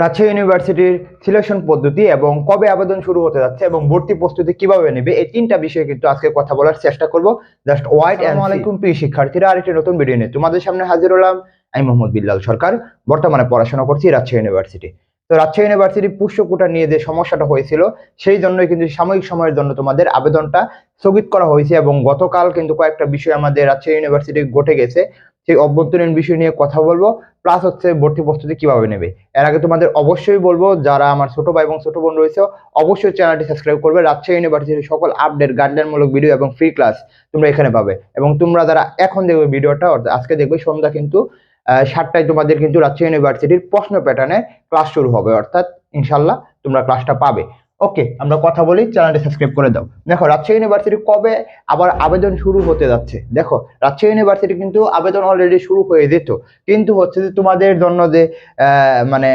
রাজশাহী ইউনিভার্সিটির সিলেকশন পদ্ধতি এবং কবে আবেদন শুরু হতে যাচ্ছে এবং ভর্তি প্রস্তুতি কীভাবে নেবে এই তিনটা বিষয়ে কিন্তু আজকে কথা বলার চেষ্টা করব। জাস্ট ওয়াইট আলাইকুম প্রিয় শিক্ষার্থীরা আরেকটি নতুন ভিডিও নিয়ে তোমাদের সামনে হাজির হলাম। আমি মোহাম্মদ বিল্লাল সরকার বর্তমানে পড়াশোনা করছি রাজশাহী ইউনিভার্সিটি। তো রাজশাহী ইউনিভার্সিটি পুষ্যকোটা নিয়ে যে সমস্যাটা হয়েছিল সেই জন্যই কিন্তু সাময়িক সময়ের জন্য তোমাদের আবেদনটা স্থগিত করা হয়েছে এবং গতকাল কিন্তু কয়েকটা বিষয় আমাদের রাজশাহী ইউনিভার্সিটি ঘটে গেছে। সেই অভ্যন্তরীণ বিষয় নিয়ে কথা বলব প্লাস হচ্ছে ভর্তি প্রস্তুতি কীভাবে নেবে। এর আগে তোমাদের অবশ্যই বলব, যারা আমার ছোট ভাই এবং ছোট বোন রয়েছে, অবশ্যই চ্যানেলটি সাবস্ক্রাইব করবে। রাজশাহী ইউনিভার্সিটির সকল আপডেট গাইডলাইনমূলক ভিডিও এবং ফ্রি ক্লাস তোমরা এখানে পাবে। এবং তোমরা যারা এখন দেখবে ভিডিওটা অর্থাৎ আজকে দেখবে, সন্ধ্যা কিন্তু সাতটায় তোমাদের কিন্তু রাজশাহী ইউনিভার্সিটির প্রশ্ন প্যাটার্নে ক্লাস শুরু হবে। অর্থাৎ, ইনশাল্লাহ, তোমরা ক্লাসটা পাবে। ওকে আমরা কথা বলি চ্যানেলটি সাবস্ক্রাইব করে দাও। দেখো, রাজশাহী ইউনিভার্সিটি কবে আবার আবেদন শুরু হতে যাচ্ছে? দেখো, রাজশাহী ইউনিভার্সিটি কিন্তু আবেদন অলরেডি শুরু হয়ে যেত। কিন্তু হচ্ছে যে তোমাদের জন্য যে মানে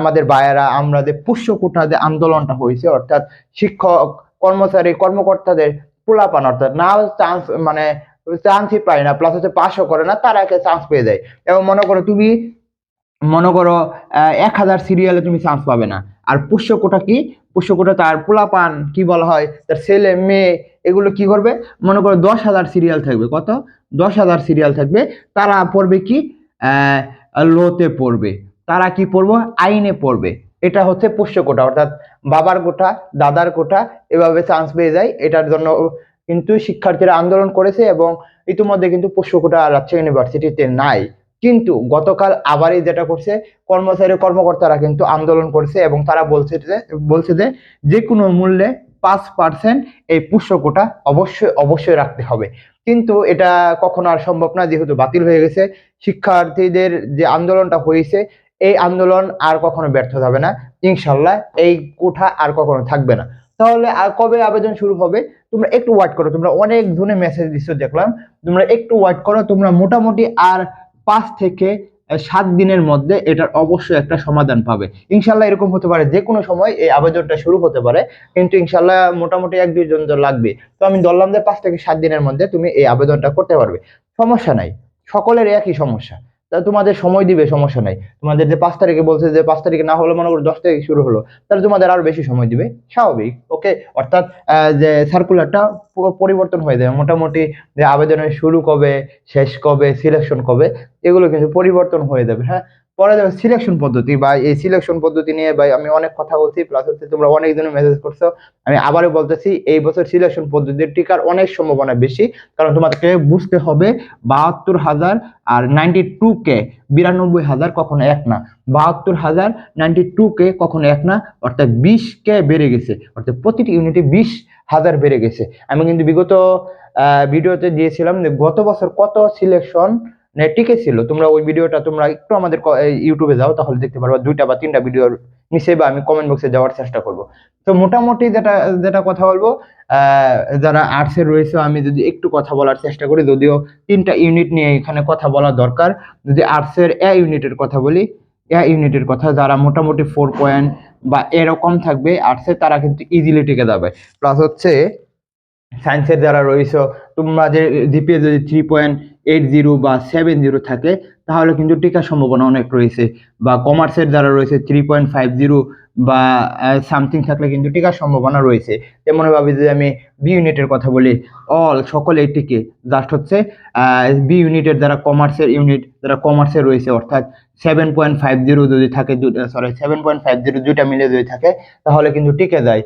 আমাদের বায়েরা আমরা যে পুষ্য কোটা যে আন্দোলনটা হয়েছে, অর্থাৎ শিক্ষক, কর্মচারী, কর্মকর্তাদের পোলাপান, অর্থাৎ না চান্স মানে চান্সই পায় না প্লাস হচ্ছে পাসও করে না, তারা একে চান্স পেয়ে যায়। এবং মনে করো তুমি, মনে করো এক হাজার সিরিয়ালে তুমি চান্স পাবে না। আর পুষ্য কোটা কি? পুষ্য কোটা তার পোলাপান, কি বলা হয়? তার ছেলে, মেয়ে, এগুলো কি করবে? মনে করো দশ হাজার সিরিয়াল থাকবে। কত? দশ হাজার সিরিয়াল থাকবে। তারা পড়বে কি? লোতে পড়বে। তারা কি পড়ব? আইনে পড়বে। এটা হচ্ছে পোষ্য কোটা অর্থাৎ বাবার কোটা, দাদার কোটা এভাবে চান্স পেয়ে যায়। এটার জন্য কিন্তু শিক্ষার্থীরা আন্দোলন করেছে এবং ইতিমধ্যে কিন্তু পোষ্য কোটা রাজশাহী ইউনিভার্সিটিতে নাই। কিন্তু গতকাল আবারই যেটা করছে, কর্মচারী কর্মকর্তারা কিন্তু আন্দোলন করছে এবং তারা বলছে যে বলছে যে যে কোনো মূল্যে পাঁচ পার্সেন্ট এই পুষ্য কোটা অবশ্যই অবশ্যই রাখতে হবে। কিন্তু এটা কখনো আর সম্ভব না, যেহেতু বাতিল হয়ে গেছে। শিক্ষার্থীদের যে আন্দোলনটা হয়েছে, এই আন্দোলন আর কখনো ব্যর্থ হবে না। ইনশাল্লাহ এই কোঠা আর কখনো থাকবে না। তাহলে আর কবে আবেদন শুরু হবে? তোমরা একটু ওয়েট করো। তোমরা অনেক জনে মেসেজ দিচ্ছ দেখলাম। তোমরা একটু ওয়েট করো। তোমরা মোটামুটি আর পাঁচ থেকে সাত দিনের মধ্যে এটার অবশ্যই একটা সমাধান পাবে। ইনশাল্লাহ এরকম হতে পারে, যে কোনো সময় এই আবেদনটা শুরু হতে পারে, কিন্তু ইনশাল্লাহ মোটামুটি এক দুইজন তো লাগবে। তো আমি ধরলাম যে পাঁচ থেকে সাত দিনের মধ্যে তুমি এই আবেদনটা করতে পারবে। সমস্যা নাই, সকলের একই সমস্যা। তোমাদের সময় দিবে, সমস্যা নাই। তোমাদের যে পাঁচ তারিখে বলছে যে পাঁচ তারিখে না হলো, মনে করো দশ তারিখে শুরু হলো, তাহলে তোমাদের আরও বেশি সময় দিবে। স্বাভাবিক, ওকে? অর্থাৎ যে সার্কুলারটা পরিবর্তন হয়ে যাবে। মোটামুটি যে আবেদনের শুরু কবে, শেষ কবে সিলেকশন কবে, এগুলো কিন্তু পরিবর্তন হয়ে যাবে হ্যাঁ? পরে যাবে সিলেকশন পদ্ধতি বা এই সিলেকশন পদ্ধতি নিয়ে ভাই আমি অনেক কথা বলছি প্লাস হচ্ছে তোমরা অনেক জনের মেসেজ করছ। আমি আবারও বলতেছি, এই বছর সিলেকশন পদ্ধতির টিকার অনেক সম্ভাবনা বেশি, কারণ তোমাকে বুঝতে হবে বাহাত্তর হাজার আর নাইনটি টু কে বিরানব্বই হাজার কখনো এক না। বাহাত্তর হাজার নাইনটি টু কে কখনো এক না, অর্থাৎ বিশ কে বেড়ে গেছে, অর্থাৎ প্রতিটি ইউনিটে বিশ হাজার বেড়ে গেছে। আমি কিন্তু বিগত ভিডিওতে দিয়েছিলাম যে গত বছর কত সিলেকশন টিকে ছিল। তোমরা ওই ভিডিওটা তোমরা একটু আমাদের ইউটিউবে যাও, তাহলে দেখতে পারবা দুইটা বা তিনটা ভিডিওর নিচে বা আমি কমেন্ট বক্সে যাওয়ার চেষ্টা করব। তো মোটামুটি যেটা যেটা কথা বলব যারা আর্টসে রয়েছে, আমি যদি একটু কথা বলার চেষ্টা করি, যদিও তিনটা ইউনিট নিয়ে এখানে কথা বলা দরকার, যদি আর্টসের এ ইউনিটের কথা বলি, এ ইউনিটের কথা, যারা মোটামুটি ফোর পয়েন্ট বা এরকম থাকবে আর্টসে তারা কিন্তু ইজিলি টিকে যাবে। প্লাস হচ্ছে সায়েন্সের যারা রয়েছে তোমরা যে জিপিএ যদি থ্রি পয়েন্ট এইট জিরো বা সেভেন জিরো থাকে, তাহলে কিন্তু টিকার সম্ভাবনা অনেক রয়েছে। বা কমার্সের যারা রয়েছে থ্রি পয়েন্ট ফাইভ জিরো বা সামথিং থাকলে কিন্তু টিকার সম্ভাবনা রয়েছে। তেমন ভাবে যদি আমি বি ইউনিটের কথা বলি অল সকলেই টিকে জাস্ট হচ্ছে বি ইউনিটের যারা কমার্সের ইউনিট যারা কমার্সে রয়েছে, অর্থাৎ সেভেন পয়েন্ট ফাইভ জিরো যদি থাকে sorry seven point five zero দুইটা মিলে যদি থাকে, তাহলে কিন্তু টিকে যায়।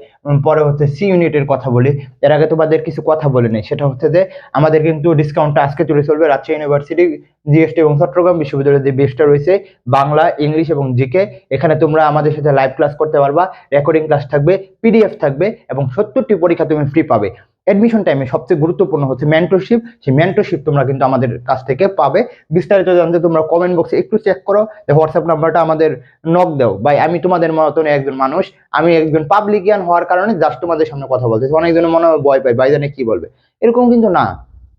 পরে হচ্ছে সি ইউনিটের কথা বলি, এর আগে তোমাদের কিছু কথা বলে নেই, সেটা হচ্ছে যে আমাদের কিন্তু ডিসকাউন্টটা আজকে চলে চলবে রাজশাহী ইউনিভার্সিটি জিএসটি এবং চট্টগ্রাম বিশ্ববিদ্যালয়ের যে বেসটা রয়েছে, বাংলা, ইংলিশ এবং জিকে এখানে তোমরা আমাদের সাথে লাইভ ক্লাস করতে পারবা রেকর্ডিং ক্লাস থাকবে পিডিএফ থাকবে এবং সত্তরটি পরীক্ষা তুমি ফ্রি পাবে। অ্যাডমিশন টাইমে সবচেয়ে গুরুত্বপূর্ণ হচ্ছে মেন্টরশিপ সেই মেন্টরশিপ তোমরা কিন্তু আমাদের কাছ থেকে পাবে। বিস্তারিত জানতে তোমরা কমেন্ট বক্সে একটু চেক করো। হোয়াটসঅ্যাপ নাম্বারটা আমাদের নক দাও। ভাই, আমি তোমাদের মতন একজন মানুষ। আমি একজন পাবলিকিয়ান হওয়ার কারণে জাস্ট তোমাদের সামনে কথা বলতেছি। অনেকজনের মনে হয় ভয় পায়, ভাই জানে কি বলবে। এরকম কিন্তু না।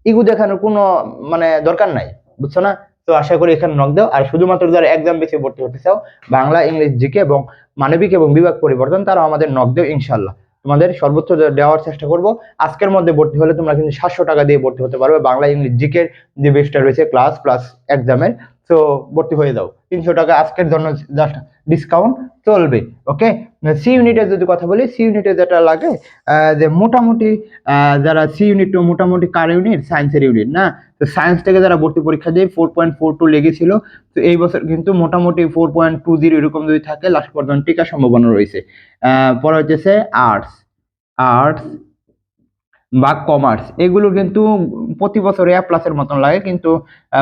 ইগু দেখানোর কোনো মানে দরকার নাই, বুঝছ না? তো আশা করি এখানে নক দাও। আর শুধুমাত্র যারা এক্সাম বেশি ভর্তি হতে চাও, বাংলা, ইংলিশ, জিকে এবং মানবিক এবং বিভাগ পরিবর্তন তারা আমাদের নক দেও ইনশাল্লাহ তোমাদের সর্বোচ্চ দেওয়ার চেষ্টা করব। আজকের মধ্যে ভর্তি হলে তোমরা কিন্তু সাতশো টাকা দিয়ে ভর্তি হতে পারবে। বাংলা ইংলিশ জিকের যে বেসটা রয়েছে ক্লাস প্লাস এক্সামের সো ভর্তি হয়ে দাও তিনশো টাকা আজকের জন্য জাস্ট ডিসকাউন্ট চলবে ওকে সি ইউনিটের যদি কথা বলি সি ইউনিটে যেটা লাগে যে মোটামুটি যারা সি ইউনিট মোটামুটি কার ইউনিট সায়েন্সের ইউনিট না? তো সায়েন্স থেকে যারা ভর্তি পরীক্ষা দিয়ে ফোর পয়েন্ট ফোর টু লেগেছিল। তো এই বছর কিন্তু মোটামুটি ফোর পয়েন্ট টু জিরো এরকম যদি থাকে লাস্ট পর্যন্ত টিকার সম্ভাবনা রয়েছে। পরে হচ্ছে আর্টস আর্টস বা কমার্স এগুলো কিন্তু প্রতি বছর এ প্লাসের মতন লাগে, কিন্তু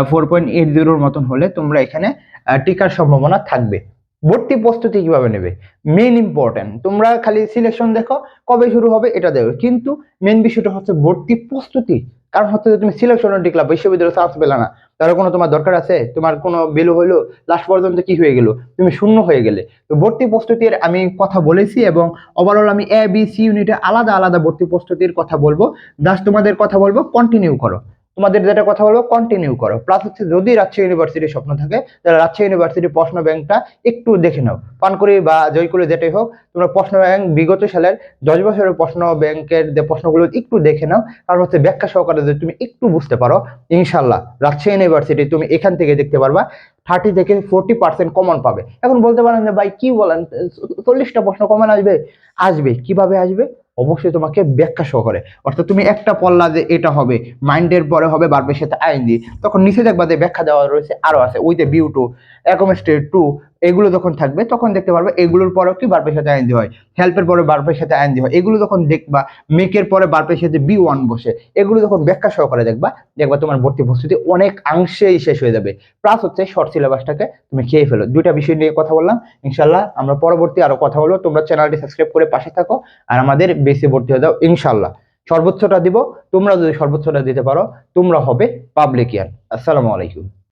ফোর পয়েন্ট এইট জিরোর মতন হলে তোমরা এখানে টিকার সম্ভাবনা থাকবে। ভর্তি প্রস্তুতি কীভাবে নেবে? মেন ইম্পর্টেন্ট তোমরা খালি সিলেকশন দেখো, কবে শুরু হবে এটা দেখো। কিন্তু মেন বিষয়টা হচ্ছে ভর্তি প্রস্তুতি। কারণ হচ্ছে তুমি সিলেকশনে টিকলা বিশ্ববিদ্যালয়ে চান্স পেলে না। তার কোনো তোমার দরকার আছে? তোমার কোনো বেলু হলো? লাস্ট পর্যন্ত কি হয়ে গেল? তুমি শূন্য হয়ে গেলে। তো ভর্তি প্রস্তুতির আমি কথা বলেছি এবং ওভারঅল আমি এ বি সি ইউনিটে আলাদা আলাদা ভর্তি প্রস্তুতির কথা বলব। জাস্ট তোমাদের কথা বলব কন্টিনিউ করো। তোমাদের যেটা কথা বলব কন্টিনিউ করো। প্লাস হচ্ছে যদি রাজশাহী ইউনিভার্সিটির স্বপ্ন থাকে, তাহলে রাজশাহী ইউনিভার্সিটির প্রশ্ন ব্যাংকটা একটু দেখে নাও। পানকরি বা জয়কুলি যেটাই হোক, তোমরা প্রশ্ন ব্যাংক বিগত সালের দশ বছরের প্রশ্ন ব্যাংকের যে প্রশ্নগুলো একটু দেখে নাও। কারণ হচ্ছে ব্যাখ্যা সহকারে যদি তুমি একটু বুঝতে পারো ইনশাল্লাহ রাজশাহী ইউনিভার্সিটি তুমি এখান থেকে দেখতে পারবা থার্টি থেকে ফোরটি পার্সেন্ট কমন পাবে। এখন বলতে পারেন যে, ভাই, কি বলেন? চল্লিশটা প্রশ্ন কমন আসবে? আসবে। কীভাবে আসবে? অবশ্যই তোমাকে ব্যাখ্যা সহকারে অর্থাৎ তুমি একটা পল্লা যে এটা হবে, মাইন্ডের পরে হবে বাড়বে সেটা আইন দিয়ে। তখন নিচে দেখবা যে ব্যাখ্যা দেওয়া রয়েছে আরও আছে with view to accommodated to এগুলো যখন থাকবে, তখন দেখতে পারবে এগুলোর পরেও কি বারবার সাথে আইন হয়। হেল্পের পরে বারবার সাথে আইন হয়। এগুলো যখন দেখবা মেকের পরে বারবার সাথে বি ওয়ান বসে, এগুলো যখন ব্যাখ্যা সহকারে দেখবা দেখবা তোমার ভর্তি প্রস্তুতি অনেক অংশেই শেষ হয়ে যাবে। প্লাস হচ্ছে শর্ট সিলেবাসটাকে তুমি খেয়ে ফেলো। দুইটা বিষয় নিয়ে কথা বললাম। ইনশাল্লাহ আমরা পরবর্তী আরও কথা বলব। তোমরা চ্যানেলটি সাবস্ক্রাইব করে পাশে থাকো আর আমাদের বেশি ভর্তি হয়ে যাও ইনশাল্লাহ সর্বোচ্চটা দিব। তোমরা যদি সর্বোচ্চটা দিতে পারো, তোমরা হবে পাবলিক ইয়ার আসসালামু আলাইকুম।